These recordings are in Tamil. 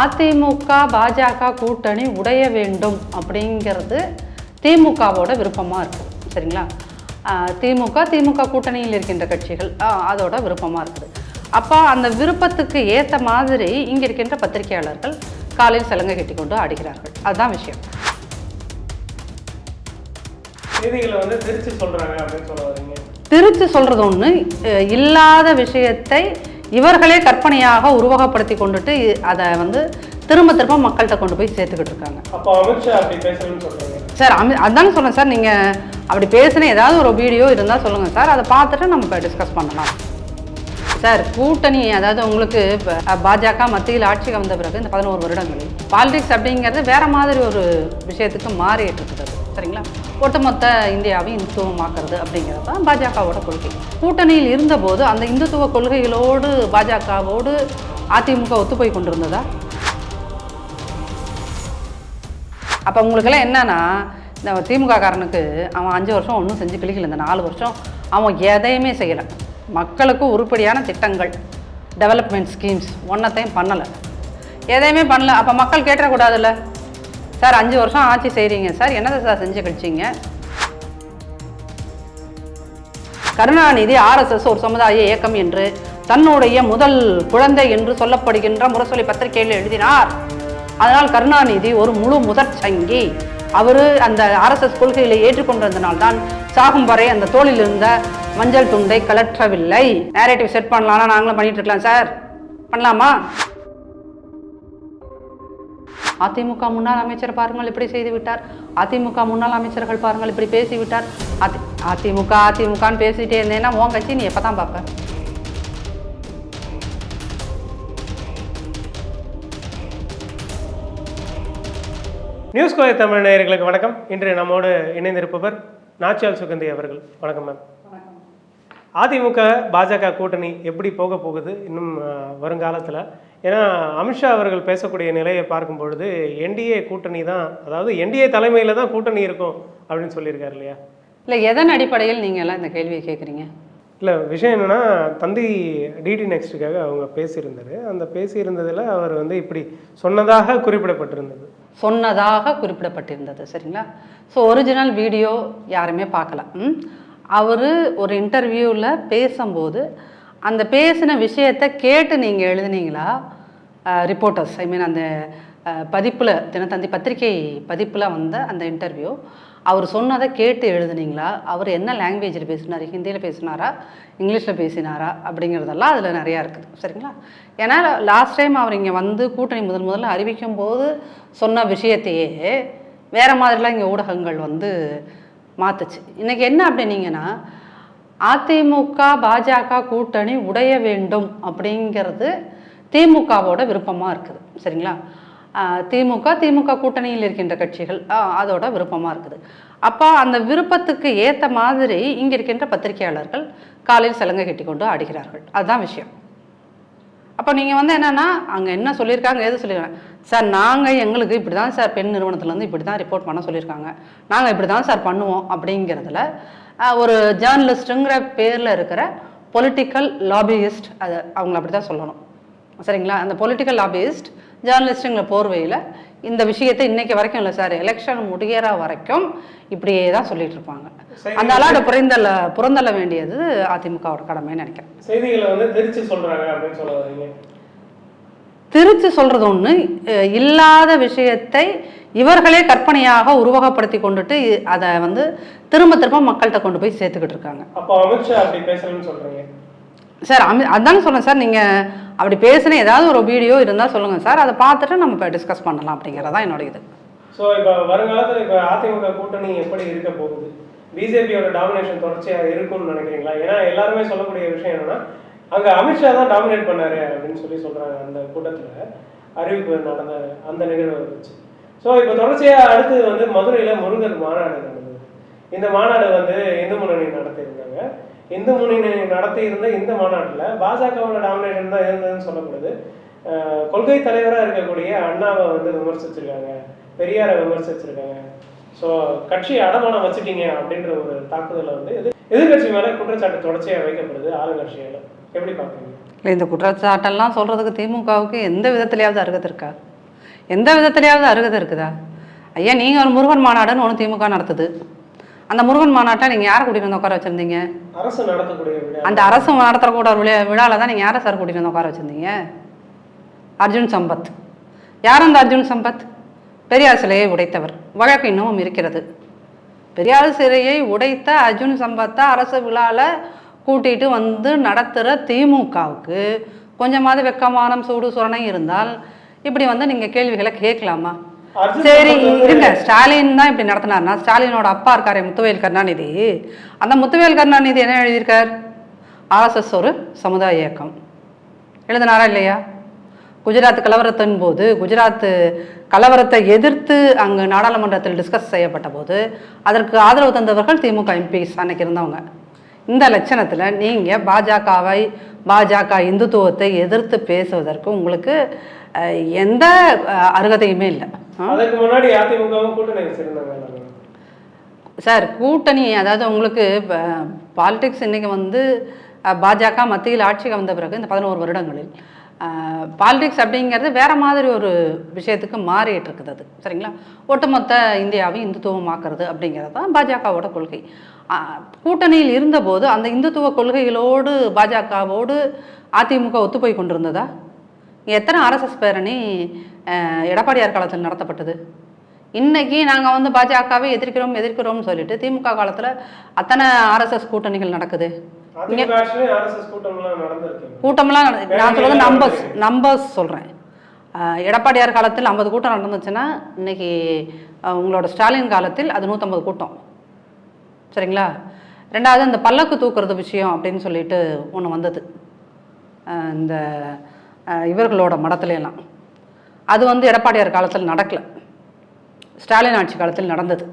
அதிமுக பாஜக கூட்டணி உடைய வேண்டும் அப்படிங்கிறது திமுகவோட விருப்பமாக இருக்குது சரிங்களா? திமுக திமுக கூட்டணியில் இருக்கின்ற கட்சிகள் அதோட விருப்பமாக இருக்குது. அப்போ அந்த விருப்பத்துக்கு ஏற்ற மாதிரி இங்கே இருக்கின்ற பத்திரிகையாளர்கள் காலையில் சலங்கை கட்டி கொண்டு ஆடுகிறார்கள். அதுதான் விஷயம். திருச்சி சொல்கிறது ஒன்று இல்லாத விஷயத்தை இவர்களே கற்பனையாக உருவகப்படுத்தி கொண்டுட்டு அதை வந்து திரும்ப திரும்ப மக்கள்கிட்ட கொண்டு போய் சேர்த்துக்கிட்டு இருக்காங்க. அப்போ அமித்ஷா அப்படி பேசணும்னு சொல்றாங்க. சார் அமி அதான் சொன்னேன் சார் நீங்கள் அப்படி பேசின ஏதாவது ஒரு வீடியோ இருந்தால் சொல்லுங்கள் சார் அதை பார்த்துட்டு நம்ம டிஸ்கஸ் பண்ணலாம். சார் கூட்டணி அதாவது உங்களுக்கு பாஜக மத்தியில் ஆட்சிக்கு வந்த பிறகு இந்த பதினோரு வருடங்களில் பாலிடிக்ஸ் அப்படிங்கிறது வேற மாதிரி ஒரு விஷயத்துக்கு மாறிட்டு இருக்குது. சரிங்களா? ஒட்டுமொத்த இந்தியாவை இந்துத்துவமாக்குறது அப்படிங்கிறது தான் பாஜகவோட கொள்கை. கூட்டணியில் இருந்தபோது அந்த இந்துத்துவ கொள்கைகளோடு பாஜகவோடு அதிமுக ஒத்து போய் கொண்டிருந்ததா? அப்போ உங்களுக்கெல்லாம் என்னன்னா இந்த திமுக காரனுக்கு அவன் அஞ்சு வருஷம் ஒன்றும் செஞ்சு கிளிக்கல இந்த நாலு வருஷம் அவன் எதையுமே செய்யலை. மக்களுக்கு உருப்படியான திட்டங்கள் டெவலப்மெண்ட் ஸ்கீம்ஸ் ஒன்றத்தையும் பண்ணலை. எதையுமே பண்ணல. அப்போ மக்கள் கேட்டக்கூடாதுல்ல சார் அஞ்சு வருஷம் ஆட்சி செய்கிறீங்க சார் என்னதை சார் செஞ்சு கழிச்சிங்க? கருணாநிதி ஆர்எஸ்எஸ் ஒரு சமுதாய இயக்கம் என்று தன்னுடைய முதல் குழந்தை என்று சொல்லப்படுகின்ற முரசொலி பத்திரிகையில் எழுதினார். அதனால் கருணாநிதி ஒரு முழு முதற் சங்கி. அவர் அந்த ஆர்எஸ்எஸ் கொள்கைகளை ஏற்றுக்கொண்டிருந்தனால்தான் சாகும் வரை அந்த தோளில் இருந்த மஞ்சள் துண்டை கலற்றவில்லை. நேரேட்டிவ் செட் பண்ணலாம்னா நாங்களும் பண்ணிட்டு இருக்கலாம் சார் பண்ணலாமா? அதிமுக முன்னாள் அமைச்சர் பாருங்கள் இப்படி செய்து விட்டார். அதிமுக முன்னாள் அமைச்சர்கள் பாருங்கள் இப்படி பேசி விட்டார். அதி அதிமுக அதிமுகன்னு பேசிட்டே இருந்தேன்னா உன் கட்சி நீ எப்போ தான் பார்ப்ப நியூஸ் கோய தமிழ் நேயர்களுக்கு வணக்கம். இன்று நம்மோடு இணைந்திருப்பவர் நாச்சியால் சுகந்தி அவர்கள். வணக்கம் மேம் அதிமுக பாஜக கூட்டணி எப்படி போக போகுது இன்னும் வருங்காலத்தில்? ஏன்னா அமித்ஷா அவர்கள் பேசக்கூடிய நிலையை பார்க்கும் பொழுது என்டிஏ கூட்டணி தான் அதாவது என்டிஏ தலைமையில் தான் கூட்டணி இருக்கும் அப்படின்னு சொல்லியிருக்காரு இல்லையா? இல்லை எதன் அடிப்படையில் நீங்கள் எல்லாம் இந்த கேள்வியை கேட்குறீங்க இல்லை விஷயம் என்னன்னா தந்தி டிடி நெக்ஸ்ட்டுக்காக அவங்க பேசியிருந்தாரு. அந்த பேசியிருந்ததில் அவர் வந்து இப்படி சொன்னதாக குறிப்பிடப்பட்டிருந்தது. சொன்னதாக குறிப்பிடப்பட்டிருந்தது சரிங்களா? ஸோ ஒரிஜினல் வீடியோ யாருமே பார்க்கல. ம்? அவர் ஒரு இன்டர்வியூவில் பேசும்போது அந்த பேசின விஷயத்தை கேட்டு நீங்கள் எழுதுனீங்களா? ரிப்போர்ட்டர்ஸ் ஐ மீன் அந்த பதிப்பில் தினத்தந்தி பத்திரிகை பதிப்பில் வந்த அந்த இன்டர்வியூ அவர் சொன்னதை கேட்டு எழுதுனீங்களா? அவர் என்ன லாங்குவேஜில் பேசினார்? ஹிந்தியில் பேசினாரா? இங்கிலீஷில் பேசினாரா? அப்படிங்கிறதெல்லாம் அதில் நிறையா இருக்குது. சரிங்களா? ஏன்னா லாஸ்ட் டைம் அவர் இங்கே வந்து கூட்டணி முதல் முதல்ல அறிவிக்கும் போது சொன்ன விஷயத்தையே வேறு மாதிரிலாம் இங்கே ஊடகங்கள் வந்து மாற்றுச்சு இன்றைக்கி என்ன அப்படின்னீங்கன்னா அதிமுக பாஜக கூட்டணி உடைய வேண்டும் அப்படிங்கிறது திமுகவோட விருப்பமாக இருக்குது. சரிங்களா? திமுக திமுக கூட்டணியில் இருக்கின்ற கட்சிகள் அதோட விருப்பமாக இருக்குது. அப்போ அந்த விருப்பத்துக்கு ஏற்ற மாதிரி இங்கே இருக்கின்ற பத்திரிகையாளர்கள் காலையில் சலங்கை கட்டி கொண்டு ஆடுகிறார்கள். அதுதான் விஷயம். அப்போ நீங்கள் வந்து என்னென்னா அங்கே என்ன சொல்லியிருக்காங்க எது சொல்லியிருக்காங்க சார் நாங்கள் எங்களுக்கு இப்படி தான் சார் பெண் நிறுவனத்துலேருந்து இப்படி தான் ரிப்போர்ட் பண்ண சொல்லியிருக்காங்க நாங்கள் இப்படி தான் சார் பண்ணுவோம் அப்படிங்கிறதுல ஒரு ஜேர்னலிஸ்ட்டுங்கிற பேரில் இருக்கிற பொலிட்டிக்கல் லாபியிஸ்ட் அது அவங்கள அப்படி தான் சொல்லணும். சரிங்களா? அந்த பொலிட்டிக்கல் லாபியிஸ்ட் ஜேர்னலிஸ்ட்டுங்கிற போர்வையில் இந்த விஷயத்தை இன்னைக்கு வரைக்கும் இல்லை சார். எலெக்ஷன் முடிகிற வரைக்கும் இப்படியே தான் சொல்லிட்டு இருப்பாங்க. சரி. அந்த அலாட புறந்தள்ள வேண்டியது அதிமுகவோட கடமைன்னு நினைக்கிறேன். செய்திகளை வந்து திருச்சி சொல்றாங்க அப்படின்னு சொல்ல வரீங்க திருச்சி சொல்றது ஒன்று இல்லாத விஷயத்தை இவர்களே கற்பனையாக உருவகப்படுத்தி கொண்டுட்டு அதை வந்து திரும்ப திரும்ப மக்கள்கிட்ட கொண்டு போய் சேர்த்துக்கிட்டு இருக்காங்க. அப்போ அமித்ஷா அப்படி பேசணும்னு சொல்றீங்க. சார் அமி அதான் சொன்னேன் சார் நீங்கள் அப்படி பேசின ஏதாவது ஒரு வீடியோ இருந்தால் சொல்லுங்கள் சார் அதை பார்த்துட்டு நம்ம இப்போ டிஸ்கஸ் பண்ணலாம் அப்படிங்கிறதான் என்னோட இது. ஸோ இப்போ வருங்காலத்தில் இப்போ அதிமுக கூட்டணி எப்படி இருக்க போகுது? பிஜேபியோட டாமினேஷன் தொடர்ச்சியாக இருக்கும்னு நினைக்கிறீங்களா? ஏன்னா எல்லாருமே சொல்லக்கூடிய விஷயம் என்னன்னா அங்கே அமித்ஷா தான் டாமினேட் பண்ணாரு அப்படின்னு சொல்லி சொல்கிறாங்க அந்த கூட்டத்தில். அறிவிப்பு நடந்த அந்த நிகழ்வு இருந்துச்சு ஸோ இப்போ தொடர்ச்சியாக அடுத்தது வந்து மதுரையில் முருகன் மாநாடு நடந்தது. இந்த மாநாடு வந்து இந்து முன்னணி நடத்தியிருந்தாங்க. இந்து முன்னணி நடத்தி இருந்த இந்த மாநாட்டில் பாஜகவோட டாமினேஷன் தான் இருந்ததுன்னு சொல்லப்படுது. கொள்கை தலைவராக இருக்கக்கூடிய அண்ணாவை வந்து விமர்சிச்சிருக்காங்க. பெரியாரை விமர்சிச்சிருக்காங்க. ஸோ கட்சி அடமானம் வச்சுட்டீங்க அப்படின்ற ஒரு தாக்குதலை வந்து எதிர் எதிர்கட்சி மேலே குற்றச்சாட்டு தொடர்ச்சியாக வைக்கப்படுது ஆளுங்கட்சியில். எப்படி பார்க்குறீங்க? இல்லை இந்த குற்றச்சாட்டெல்லாம் சொல்கிறதுக்கு திமுகவுக்கு எந்த விதத்துலையாவது அருகதை இருக்கா? எந்த விதத்துலையாவது அருகதை இருக்குதா? ஐயா நீங்கள் ஒரு முருகன் மாநாடுன்னு ஒன்று திமுக நடத்துது. அந்த முருகன் மாநாட்டை நீங்கள் யாரை கூட்டிகிட்டு வந்து உட்கார வச்சுருந்தீங்க? அரசு நடத்தக்கூடிய அந்த அரசு நடத்துகிற கூட ஒரு விழா விழாவில் தான் நீங்கள் யாரை சார் கூட்டிகிட்டு வந்து உட்கார வச்சுருந்தீங்க? அர்ஜுன் சம்பத். யார் அந்த அர்ஜுன் சம்பத்? பெரியார் சிலையை உடைத்தவர். வழக்கு இன்னமும் இருக்கிறது. பெரியார் சிலையை உடைத்த அர்ஜுன் சம்பத்தை அரசு விழாவில் கூட்டிகிட்டு வந்து நடத்துகிற திமுகவுக்கு கொஞ்சமாவது வெக்கமானம் சூடு சுரணை இருந்தால் இப்படி வந்து நீங்கள் கேள்விகளை கேட்கலாமா? சரி இருங்க. ஸ்டாலின் தான் இப்படி நடத்தினார்னா ஸ்டாலினோட அப்பா இருக்காரே முத்துவேல் கருணாநிதி. அந்த முத்துவேல் கருணாநிதி என்ன எழுதியிருக்கார்? ஆர்எஸ்எஸ் ஒரு சமுதாய இயக்கம். எழுதினாரா இல்லையா? குஜராத் கலவரத்தின் போது குஜராத் கலவரத்தை எதிர்த்து அங்கு நாடாளுமன்றத்தில் டிஸ்கஸ் செய்யப்பட்ட போது அதற்கு ஆதரவு தந்தவர்கள் திமுக எம்பிஸ் அன்னைக்கு இருந்தவங்க. இந்த லட்சணத்தில் நீங்கள் பாஜகவை பாஜக இந்துத்துவத்தை எதிர்த்து பேசுவதற்கு உங்களுக்கு எந்த அருகதையுமே இல்லை? அதுக்கு முன்னாடி அதிமுகவும் கூட்டணி வச்சிருந்தாங்க. சார் கூட்டணி அதாவது உங்களுக்கு பாலிடிக்ஸ் இன்னைக்கு வந்து பாஜக மத்தியில் ஆட்சிக்கு வந்த பிறகு இந்த பதினோரு வருடங்களில் பாலிடிக்ஸ் அப்படிங்கிறது வேற மாதிரி ஒரு விஷயத்துக்கு மாறிட்டு இருக்குது அது. சரிங்களா? ஒட்டுமொத்த இந்தியாவை இந்துத்துவமாக்குறது அப்படிங்கிறது தான் பாஜகவோட கொள்கை. கூட்டணியில் இருந்தபோது அந்த இந்துத்துவ கொள்கைகளோடு பாஜகவோடு அதிமுக ஒத்துப்போய் கொண்டிருந்ததா? எத்தனை ஆர்எஸ்எஸ் பேரணி எடப்பாடியார் காலத்தில் நடத்தப்பட்டது? இன்னைக்கு நாங்கள் வந்து பாஜகவை எதிர்க்கிறோம் எதிர்க்கிறோம்னு சொல்லிட்டு திமுக காலத்தில் அத்தனை ஆர்எஸ்எஸ் கூட்டணிகள் நடக்குது. கூட்டம்லாம் நான் சொல்றது நம்பர்ஸ் நம்பர்ஸ் சொல்கிறேன் எடப்பாடியார் காலத்தில் ஐம்பது கூட்டம் நடந்துச்சுன்னா இன்னைக்கு அஹ், உங்களோட ஸ்டாலின் காலத்தில் அது நூற்றம்பது கூட்டம். சரிங்களா? ரெண்டாவது இந்த பல்லக்கு தூக்குறது விஷயம் அப்படின்னு சொல்லிட்டு ஒன்று வந்தது. இந்த இவர்களோட மடத்துலையெல்லாம் அது வந்து எடப்பாடியார் காலத்தில் நடக்கலை. ஸ்டாலின் ஆட்சி காலத்தில் நடந்தது.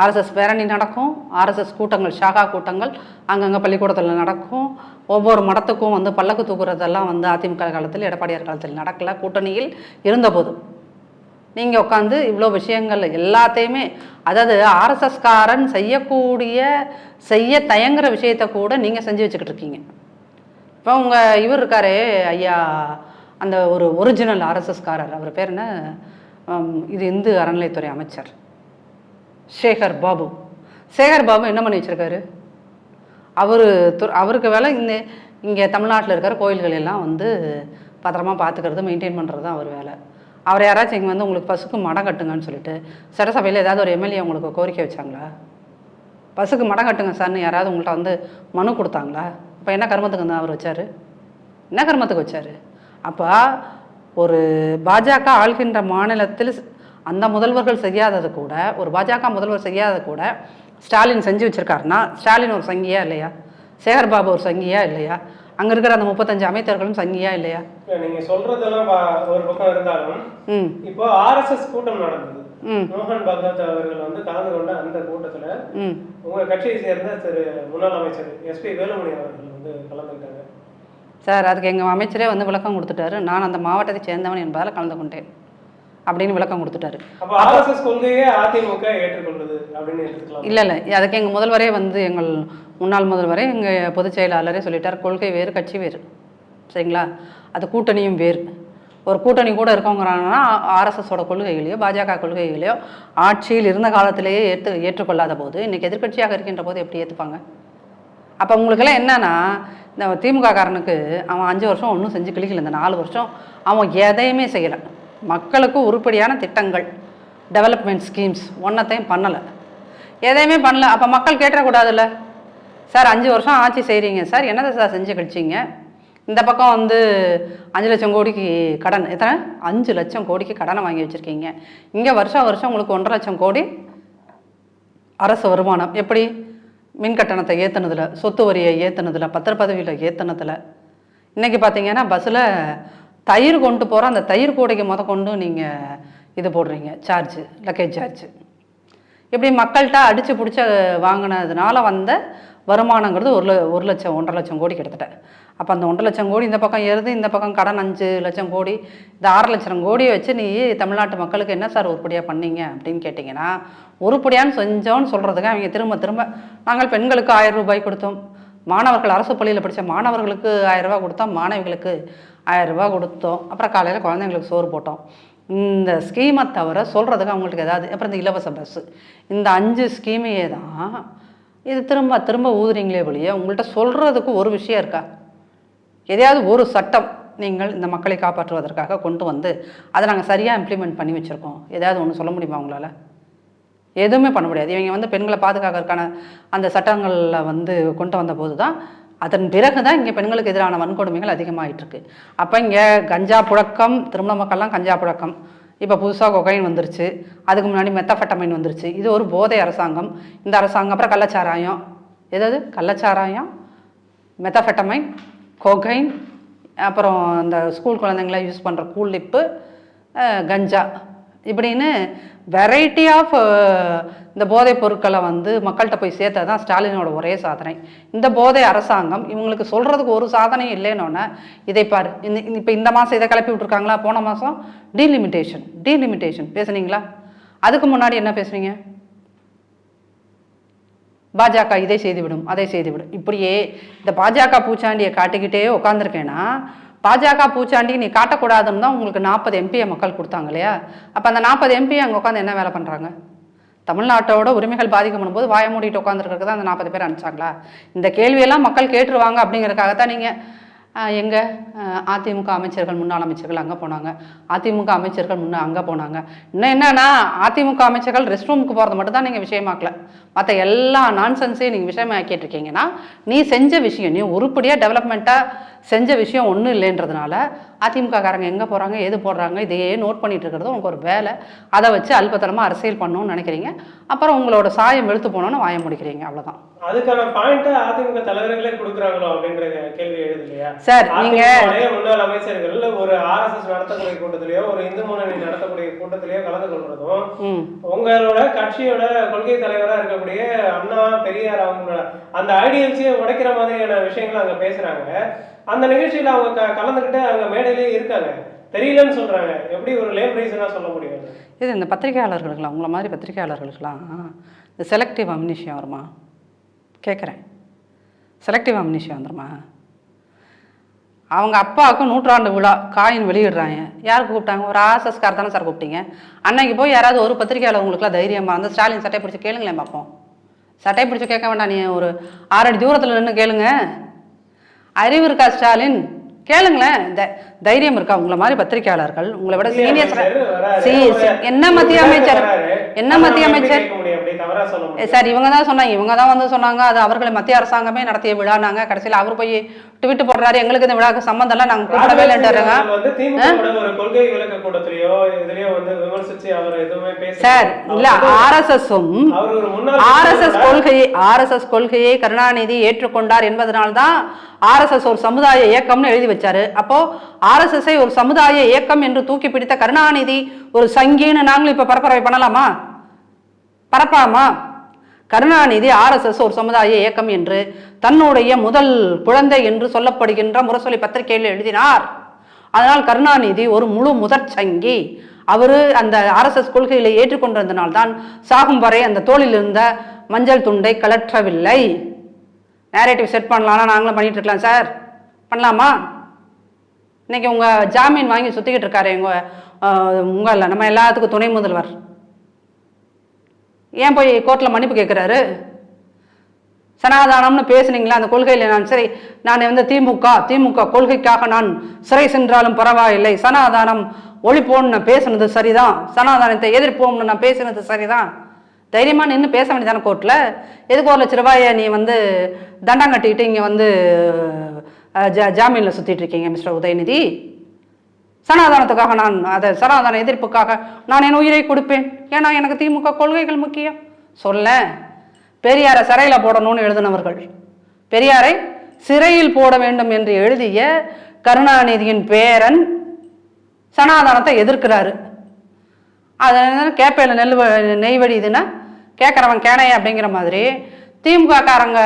ஆர்எஸ்எஸ் பேரணி நடக்கும் ஆர்எஸ்எஸ் கூட்டங்கள் ஷாகா கூட்டங்கள் அங்கங்கே பள்ளிக்கூடத்தில் நடக்கும். ஒவ்வொரு மடத்துக்கும் வந்து பல்லக்கு தூக்குறதெல்லாம் வந்து அதிமுக காலத்தில் எடப்பாடியார் காலத்தில் நடக்கல. கூட்டணியில் இருந்தபோது நீங்கள் உட்காந்து இவ்வளோ விஷயங்கள் எல்லாத்தையுமே அதாவது ஆர்எஸ்எஸ்காரன் செய்யக்கூடிய செய்ய தயங்குற விஷயத்த கூட நீங்கள் செஞ்சு வச்சுக்கிட்டு இருக்கீங்க. இப்போ உங்கள் இவர் இருக்காரே ஐயா அந்த ஒரு ஒரிஜினல் ஆர்எஸ்எஸ்காரர் அவர் பேர் என்ன? இது இந்து அறநிலைத்துறை அமைச்சர். சேகர் பாபு. சேகர் பாபு என்ன பண்ணி வச்சுருக்காரு? அவர் அவருக்கு வேலை இந்த இங்கே தமிழ்நாட்டில் இருக்கிற கோயில்கள் எல்லாம் வந்து பத்திரமா பார்த்துக்கிறது மெயின்டைன் பண்ணுறது தான் அவர் வேலை. அவர் யாராச்சும் இங்கே வந்து உங்களுக்கு பசுக்கு மடம் கட்டுங்கன்னு சொல்லிட்டு சட்டசபையில் ஏதாவது ஒரு எம்எல்ஏ உங்களுக்கு கோரிக்கை வச்சாங்களா? பஸ்ஸுக்கு மடம் கட்டுங்க சார்னு யாராவது உங்கள்கிட்ட வந்து மனு கொடுத்தாங்களா? இப்போ என்ன கர்மத்துக்கு வந்து அவர் வச்சாரு? என்ன கர்மத்துக்கு வச்சாரு? அப்போ ஒரு பாஜக ஆள்கின்ற மாநிலத்தில் அந்த முதல்வர்கள் செய்யாதது கூட ஒரு பாஜக முதல்வர் செய்யாதது கூட ஸ்டாலின் செஞ்சு வச்சிருக்காருன்னா ஸ்டாலின் ஒரு சங்கியா இல்லையா? சேகர் பாபு ஒரு சங்கியா இல்லையா? அங்கே இருக்கிற அந்த முப்பத்தஞ்சு அமைச்சர்களும் சங்கியா இல்லையா? இல்ல, நீங்க சொல்றதெல்லாம் பா- ஒரு பக்கம் இருந்தாலும் ம். இப்போ ஆர்எஸ்எஸ் கூட்டம் நடந்தது. மோகன் பகவத் அவர்கள் வந்து கலந்து கொண்ட அந்த கூட்டத்துல உங்க கட்சியை சேர்ந்த திரு முன்னாள் அமைச்சர் எஸ்பி வேலுமணி அவர்கள் வந்து கலந்துக்கிட்டாங்க. சார் அதுக்கு எங்கள் அமைச்சரே வந்து விளக்கம் கொடுத்துட்டாரு. நான் அந்த மாவட்டத்தை சேர்ந்தவன் என்பதால் கலந்து கொண்டேன் அப்படின்னு விளக்கம் கொடுத்துட்டாரு. இல்லை இல்லை. அதுக்கு எங்கள் முதல்வரே வந்து எங்கள் முன்னாள் முதல்வரே எங்கள் பொதுச் செயலாளரே சொல்லிட்டார். கொள்கை வேறு கட்சி வேறு. சரிங்களா? அது கூட்டணியும் வேறு. ஒரு கூட்டணி கூட இருக்கவங்கிறாங்கன்னா ஆர்எஸ்எஸோட கொள்கைகளையோ பாஜக கொள்கைகளையோ ஆட்சியில் இருந்த காலத்திலேயே ஏற்று ஏற்றுக்கொள்ளாத போது இன்றைக்கி எதிர்கட்சியாக இருக்கின்ற போது எப்படி ஏற்றுப்பாங்க அப்போ உங்களுக்கெல்லாம் என்னென்னா இந்த திமுக காரனுக்கு அவன் அஞ்சு வருஷம் ஒன்றும் செஞ்சு கிளிக்கல இந்த நாலு வருஷம் அவன் எதையுமே செய்யலை. மக்களுக்கு உருப்படியான திட்டங்கள் டெவலப்மெண்ட் ஸ்கீம்ஸ் ஒன்றத்தையும் பண்ணலை. எதையுமே பண்ணல. அப்போ மக்கள் கேட்டக்கூடாதுல்ல சார் அஞ்சு வருஷம் ஆட்சி செய்கிறீங்க சார் என்னதை சார் செஞ்சு கழிச்சிங்க? இந்த பக்கம் வந்து அஞ்சு லட்சம் கோடிக்கு கடன். எத்தனை? அஞ்சு லட்சம் கோடிக்கு கடனை வாங்கி வச்சுருக்கீங்க. இங்கே வருஷம் வருஷம் உங்களுக்கு ஒன்றரை லட்சம் கோடி அரசு வருமானம். எப்படி? மின் கட்டணத்தை ஏற்றுனதில் சொத்து வரியை ஏற்றுனதில் பத்திரப்பதவியில் ஏற்றுனதில் இன்றைக்கி பார்த்தீங்கன்னா பஸ்ஸில் தயிர் கொண்டு போகிற அந்த தயிர் கூடைக்கு முத கொண்டு நீங்கள் இது போடுறீங்க சார்ஜு லக்கேஜ் சார்ஜ் இப்படி மக்கள்கிட்ட அடித்து பிடிச்ச வாங்கினதுனால வந்த வருமானங்கிறது ஒரு ஒரு லட்சம் ஒன்றரை லட்சம் கோடி கிட்டத்தட்ட. அப்போ அந்த ஒன்றரை லட்சம் கோடி இந்த பக்கம் ஏறுது இந்த பக்கம் கடன் அஞ்சு லட்சம் கோடி இந்த ஆறு லட்சம் கோடியை வச்சு நீ தமிழ்நாட்டு மக்களுக்கு என்ன சார் உருப்படியாக பண்ணீங்க அப்படின்னு கேட்டிங்கன்னா உருப்படியான்னு செஞ்சோன்னு சொல்கிறதுக்கு அவங்க திரும்ப திரும்ப நாங்கள் பெண்களுக்கு ஆயிரம் ரூபாய் கொடுத்தோம். மாணவர்கள் அரசு பள்ளியில் படித்த மாணவர்களுக்கு ஆயிரம் கொடுத்தோம் மாணவிகளுக்கு ஆயிரம் கொடுத்தோம். அப்புறம் காலையில் குழந்தைங்களுக்கு சோறு போட்டோம். இந்த ஸ்கீமை தவிர சொல்கிறதுக்கு அவங்களுக்கு ஏதாவது அப்புறம் இந்த இலவச பஸ்ஸு. இந்த அஞ்சு ஸ்கீமையே தான் இது திரும்ப திரும்ப ஊதுறீங்களே வழியா உங்கள்கிட்ட சொல்கிறதுக்கு ஒரு விஷயம் இருக்கா? எதையாவது ஒரு சட்டம் நீங்கள் இந்த மக்களை காப்பாற்றுவதற்காக கொண்டு வந்து அதை நாங்கள் சரியாக இம்ப்ளிமெண்ட் பண்ணி வச்சுருக்கோம். எதாவது ஒன்று சொல்ல முடியுமா உங்களால்? எதுவுமே பண்ண முடியாது. இவங்க வந்து பெண்களை பாதுகாக்கிறதுக்கான அந்த சட்டங்களில் வந்து கொண்டு வந்த போது தான் அதன் பிறகு தான் இங்கே பெண்களுக்கு எதிரான வன்கொடுமைகள் அதிகமாகிட்டு இருக்கு அப்போ இங்கே கஞ்சா புழக்கம் திருமண மக்கள்லாம் கஞ்சா புழக்கம். இப்போ புதுசாக கொகைன் வந்துருச்சு. அதுக்கு முன்னாடி மெத்தஃபெட்டமைன் வந்துருச்சு. இது ஒரு போதை அரசாங்கம். இந்த அரசாங்கம் அப்புறம் கள்ளச்சாராயம். எதாவது? கள்ளச்சாராயம் மெத்தஃபெட்டமைன் கொகைன் அப்புறம் இந்த ஸ்கூல் குழந்தைங்கள யூஸ் பண்ணுற கூலிப்பு கஞ்சா. இப்படின்னு வெரைட்டி ஆஃப் இந்த போதைப் பொருட்களை வந்து மக்கள்கிட்ட போய் சேர்த்தது தான் ஸ்டாலினோட ஒரே சாதனை. இந்த போதை அரசாங்கம் இவங்களுக்கு சொல்கிறதுக்கு ஒரு சாதனையும் இல்லைன்னொன்னே இதை பாரு இந்த இப்போ இந்த மாதம் இதை கிளப்பி விட்ருக்காங்களா போன மாதம் டீலிமிட்டேஷன் டீலிமிட்டேஷன் பேசுனீங்களா? அதுக்கு முன்னாடி என்ன பேசுனீங்க? பாஜக இதை செய்துவிடும் அதை செய்துவிடும். இப்படியே இந்த பாஜக பூச்சாண்டியை காட்டிக்கிட்டே உட்காந்துருக்கேன்னா பாஜக பூச்சாண்டி நீ காட்டக்கூடாதுன்னு தான் உங்களுக்கு நாற்பது எம்பியை மக்கள் கொடுத்தாங்க இல்லையா? அப்போ அந்த நாற்பது எம்பி அங்கே உட்காந்து என்ன வேலை பண்ணுறாங்க தமிழ்நாட்டோட உரிமைகள் பாதிக்கப்படும் போது வாய மூடிட்டு உட்காந்துருக்கிறது தான் அந்த நாற்பது பேர் அனுப்பிச்சாங்களா? இந்த கேள்வியெல்லாம் மக்கள் கேட்டுருவாங்க அப்படிங்கிறதுக்காகத்தான் நீங்கள் எங்கே அதிமுக அமைச்சர்கள் முன்னாள் அமைச்சர்கள் அங்கே போனாங்க. அதிமுக அமைச்சர்கள் முன்ன அங்கே போனாங்க. இன்னும் என்னென்னா அதிமுக அமைச்சர்கள் ரெஸ்ட் ரூமுக்கு போகிறது மட்டும் தான் நீங்கள் விஷயமாக்கல. மற்ற எல்லா நான்சென்ஸையும் நீங்கள் விஷயமாக்கிட்டு இருக்கீங்கன்னா நீ செஞ்ச விஷயம் நீ உருப்படியாக டெவலப்மெண்ட்டாக செஞ்ச விஷயம் ஒன்றும் இல்லைன்றதுனால அதிமுக காரங்க எங்கே போகிறாங்க எது போடுறாங்க இதையே நோட் பண்ணிட்டு இருக்கிறது உங்களுக்கு ஒரு வேலை. அதை வச்சு அல்பத்தனமாக அரசியல் பண்ணணும்னு நினைக்கிறீங்க. அப்புறம் உங்களோட சாயம் வெளுத்து போனோன்னு வாய முடிக்கிறீங்க அவ்வளோதான் அதுக்கான பாயிண்ட் அதிமுக தலைவர்களே கொடுக்குறாங்களோ அப்படின்ற கேள்வி எழுது இல்லையா? சார் நீங்க அதிமுகவுடைய முன்னாள் அமைச்சர்கள் ஒரு ஆர்எஸ்எஸ் நடத்தக்கூடிய கூட்டத்திலயோ ஒரு இந்து முன்னணி நடத்தக்கூடிய கூட்டத்திலயோ கலந்து கொள்றதும் ம். உங்களோட கட்சியோட கொள்கை தலைவரா இருக்கக்கூடிய அண்ணா பெரியார் அவங்களோட அந்த ஐடியல்ஸையே உடைக்கிற மாதிரியான விஷயங்கள் அங்க பேசுறாங்க. அந்த நிகழ்ச்சியில் அவங்க க- கலந்துக்கிட்டு அவங்க மேடையிலேயே இருக்காங்க. தெரியலன்னு சொல்கிறாங்க எப்படி ஒரு லேம் ரீசனாக சொல்ல முடியும்? இது இந்த பத்திரிகையாளர்களுக்கெல்லாம் உங்களை மாதிரி பத்திரிகையாளர்களுக்கெல்லாம் இந்த செலக்டிவ் அம்னிஷியம் வருமா? கேட்குறேன் செலக்டிவ் அம்னிஷியம் வந்துருமா? அவங்க அப்பாவுக்கு நூற்றாண்டு விழா காயின் வெளியிடுறாங்க. யார் கூப்பிட்டாங்க? ஒரு ஆர்எஸ்எஸ்கார் தானே சார் கூப்பிட்டீங்க. அன்னைக்கு போய் யாராவது ஒரு பத்திரிகையாளர் உங்களுக்குலாம் தைரியமாக இருந்தால் ஸ்டாலின் சட்டை பிடிச்சி கேளுங்களேன் பார்ப்போம் சட்டை பிடிச்சி கேட்க வேண்டாம் நீ ஒரு ஆறடி தூரத்தில் நின்று கேளுங்க. அறிவு இருக்கா ஸ்டாலின்? கேளுங்களேன். தைரியம் இருக்கா? உங்களை மாதிரி பத்திரிகையாளர்கள் உங்களை விட சீனியர் என்ன மத்திய அமைச்சர். என்ன மத்திய அமைச்சர்? சார் இவங்க தான் சொன்னாங்க. இவங்க தான் வந்து சொன்னாங்க அது அவர்களை மத்திய அரசாங்கமே நடத்திய விழானாங்க கடைசியில் அவர் போய் ட்விட்டு போடுறாரு எங்களுக்கு இந்த விழாக்கு சம்மந்தம் இல்லை நாங்கள் கூப்பிடவே இல்லைன்றாங்க சார் இல்ல ஆர்எஸ்எஸும் ஆர்எஸ்எஸ் கொள்கையை ஆர்எஸ்எஸ் கொள்கையை கருணாநிதி ஏற்றுக்கொண்டார் என்பதனால்தான் ஆர்எஸ்எஸ் ஒரு சமுதாய இயக்கம்னு எழுதி வச்சாரு. அப்போ ஆர்எஸ்எஸ்ஐ ஒரு சமுதாய இயக்கம் என்று தூக்கி பிடித்த கருணாநிதி ஒரு சங்கின்னு நாங்களும் இப்ப பரப்புரை பண்ணலாமா? பரப்பலாமா கருணாநிதி ஆர்எஸ்எஸ் ஒரு சமுதாய இயக்கம் என்று தன்னுடைய முதல் குழந்தை என்று சொல்லப்படுகின்ற முரசொலி பத்திரிகையில் எழுதினார். அதனால் கருணாநிதி ஒரு முழு முதற் சங்கி. அவர் அந்த ஆர்எஸ்எஸ் கொள்கைகளை ஏற்றுக்கொண்டிருந்தனால்தான் சாகும் வரை அந்த தோளில் இருந்த மஞ்சள் துண்டை கலற்றவில்லை நேரேட்டிவ் செட் பண்ணலாம்னா நாங்களும் பண்ணிட்டு இருக்கலாம் சார் பண்ணலாமா? இன்னைக்கு உங்கள் ஜாமீன் வாங்கி சுத்திக்கிட்டு இருக்காரு எங்கள் உங்களில் நம்ம எல்லாத்துக்கும் துணை முதல்வர். ஏன் போய் கோர்ட்டில் மன்னிப்பு கேட்குறாரு சனாதானம்னு பேசுனீங்களா? அந்த கொள்கையில் நான் சரி நான் வந்து திமுக திமுக கொள்கைக்காக நான் சிறை சென்றாலும் பரவாயில்லை. சனாதானம் ஒழிப்போம்னு நான் பேசுனது சரிதான். சனாதானத்தை எதிர்ப்போம்னு நான் பேசுனது சரிதான். தைரியமாக நின்று பேச வேண்டியதான கோர்ட்டில் எதுக்கு ஒரு லட்ச ரூபாயை நீ வந்து தண்டம் கட்டிக்கிட்டு இங்கே வந்து ஜா ஜாமீனில் சுற்றிட்டு இருக்கீங்க மிஸ்டர் உதயநிதி? சனாதானத்துக்காக நான் அதை சனாதன எதிர்ப்புக்காக நான் என் உயிரை கொடுப்பேன். ஏன்னா எனக்கு திமுக கொள்கைகள் முக்கியம். சொல்ல பெரியாரை சிறையில் போடணும்னு எழுதினவர்கள். பெரியாரை சிறையில் போட வேண்டும் என்று எழுதிய கருணாநிதியின் பேரன் சனாதனத்தை எதிர்க்கிறாரு. அது கேப்பையில் நெல் வ- நெய் கேட்குறவன் கேனைய அப்படிங்கிற மாதிரி. திமுக காரங்க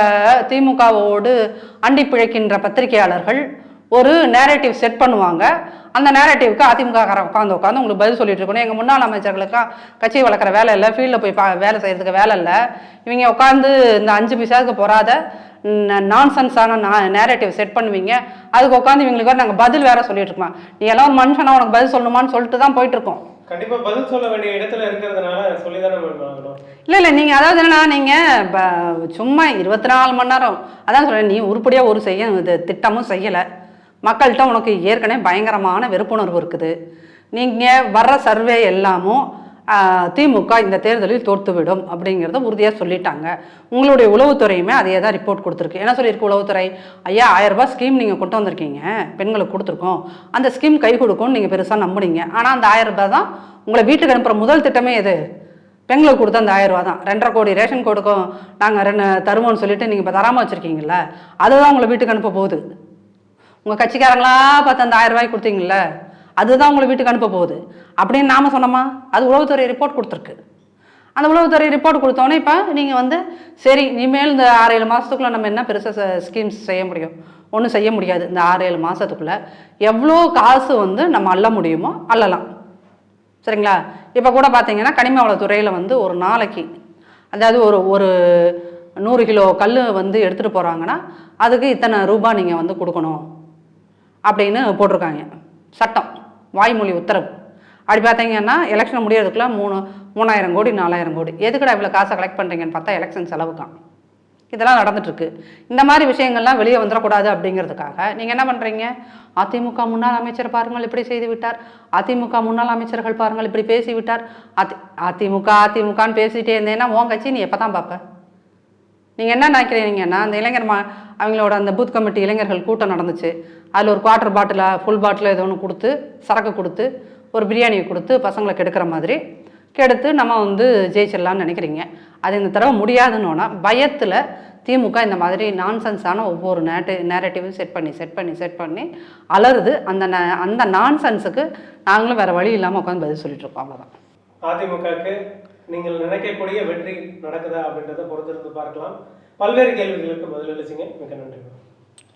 திமுகவோடு அண்டி பிழைக்கின்ற பத்திரிகையாளர்கள் ஒரு நேரேட்டிவ் செட் பண்ணுவாங்க. அந்த நேரேட்டிவ்க்கு அதிமுக காரன் உட்காந்து உட்காந்து உங்களுக்கு பதில் சொல்லிட்டு இருக்கணும். எங்கள் முன்னாள் அமைச்சர்களுக்கா கட்சி வளர்க்குற வேலை இல்லை ஃபீல்டில் போய் பா வேலை செய்கிறதுக்கு வேலை இல்லை. இவங்க உட்காந்து இந்த அஞ்சு பைசாவுக்கு போகாத நான்சென்ஸான நேரேட்டிவ் செட் பண்ணுவீங்க. அதுக்கு உட்காந்து இவங்களுக்கு வேறு நாங்கள் பதில் வேற சொல்லிட்டு இருக்கோம்? நீ எல்லாம் ஒரு மனுஷனா உனக்கு பதில் சொல்லணுமான்னு சொல்லிட்டு தான் போயிட்டு இருக்கோம். கண்டிப்பா பதில் சொல்ல வேண்டிய இடத்துல இருக்கிறதுனால மேம் ஆகணும் இல்லை இல்லை நீங்கள் அதாவது என்னன்னா நீங்கள் சும்மா இருபத்தி நாலு மணி நேரம் அதான் சொல்கிறேன் நீ உருப்படியாக ஒரு செய்ய திட்டமும் செய்யலை. மக்கள்கிட்ட உனக்கு ஏற்கனவே பயங்கரமான வெறுப்புணர்வு இருக்குது. நீங்கள் வர்ற சர்வே எல்லாமும் திமுக இந்த தேர்தலில் தோற்றுவிடும் அப்படிங்கிறத உறுதியாக சொல்லிட்டாங்க. உங்களுடைய உளவுத்துறையுமே அதே தான் ரிப்போர்ட் கொடுத்துருக்கு. என்ன சொல்லியிருக்கு உளவுத்துறை? ஐயா ஆயிரம் ரூபாய் ஸ்கீம் நீங்கள் கொண்டு வந்திருக்கீங்க. பெண்களுக்கு கொடுத்துருக்கோம். அந்த ஸ்கீம் கை கொடுக்கும்னு நீங்கள் பெருசாக நம்புனீங்க. ஆனால் அந்த ஆயிரம் ரூபாய் தான் உங்களை வீட்டுக்கு அனுப்புகிற முதல் திட்டமே எது? பெண்களுக்கு கொடுத்த அந்த ஆயிரம் ரூபா தான். ரெண்டரை கோடி ரேஷன் கொடுக்கும் நாங்கள் ரெண்டு தருவோம்னு சொல்லிட்டு நீங்கள் இப்போ தராமல் வச்சுருக்கீங்களா அதுதான் உங்களை வீட்டுக்கு அனுப்ப போகுது. உங்கள் கட்சிக்காரங்களா பார்த்து அந்த ஆயிரம் ரூபாய் கொடுத்தீங்கல்ல அதுதான் உங்களை வீட்டுக்கு அனுப்ப போகுது. அப்படின்னு நாம சொன்னோமா? அது உளவுத்துறை ரிப்போர்ட் கொடுத்துருக்கு. அந்த உளவுத்துறை ரிப்போர்ட் கொடுத்தோன்னே இப்போ நீங்கள் வந்து சரி இனிமேல் இந்த ஆறு ஏழு மாதத்துக்குள்ளே நம்ம என்ன பெருசாக ஸ்கீம்ஸ் செய்ய முடியும்? ஒன்றும் செய்ய முடியாது. இந்த ஆறு ஏழு மாதத்துக்குள்ளே எவ்வளோ காசு வந்து நம்ம அள்ள முடியுமோ அள்ளலாம். சரிங்களா? இப்போ கூட பார்த்தீங்கன்னா கனிம வளத்துறையில் வந்து ஒரு நாளைக்கு அதாவது ஒரு ஒரு நூறு கிலோ கல் வந்து எடுத்துகிட்டு போகிறாங்கன்னா அதுக்கு இத்தனை ரூபாய் நீங்கள் வந்து கொடுக்கணும். அப்படின்னு போட்டிருக்காங்க. சட்டம் வாய்மொழி உத்தரவு. அப்படி பார்த்தீங்கன்னா எலெக்ஷன் முடியறதுக்குள்ள மூணு மூணாயிரம் கோடி நாலாயிரம் கோடி. எதுக்கடா இவ்வளோ காசை கலெக்ட் பண்ணுறீங்கன்னு பார்த்தா எலெக்ஷன் செலவுக்கான் இதெல்லாம் நடந்துட்டுருக்கு. இந்த மாதிரி விஷயங்கள்லாம் வெளியே வந்துடக்கூடாது அப்படிங்கிறதுக்காக நீங்கள் என்ன பண்ணுறீங்க அதிமுக முன்னாள் அமைச்சர் பாருங்கள் இப்படி செய்து விட்டார். அதிமுக முன்னாள் அமைச்சர்கள் பாருங்கள் இப்படி பேசிவிட்டார். அதி அதிமுக அதிமுகன்னு பேசிகிட்டே இருந்தேன்னா உன் கட்சி நீ எப்போ தான் பார்ப்பேன் நீங்கள் என்ன நினைக்கிறீங்கன்னா அந்த இளைஞர் மா அவங்களோட அந்த பூத் கமிட்டி இளைஞர்கள் கூட்டம் நடந்துச்சு. அதில் ஒரு குவார்ட்டர் பாட்டிலாக ஃபுல் பாட்டில் ஏதோ ஒன்று கொடுத்து சரக்கு கொடுத்து ஒரு பிரியாணியை கொடுத்து பசங்களை கெடுக்கிற மாதிரி கெடுத்து நம்ம வந்து ஜெயிச்சிடலாம்னு நினைக்கிறீங்க. அது இந்த தடவை முடியாதுன்னோன்னா பயத்தில் திமுக இந்த மாதிரி நான்சென்ஸான ஒவ்வொரு நேட்டு நேரட்டிவும் செட் பண்ணி செட் பண்ணி செட் பண்ணி அலறுது. அந்த ந- அந்த நான்சென்ஸுக்கு நாங்களும் வேறு வழி இல்லாமல் உட்காந்து பதில் சொல்லிட்டு இருக்கோம். அவ்வளோதான் அதிமுகவுக்கு நீங்கள் நினைக்கக்கூடிய வெற்றி நடக்குதா அப்படின்றத பொறுத்திருந்து பார்க்கலாம். பல்வேறு கேள்விகளுக்கு பதிலளிச்சிங்க. மிக நன்றி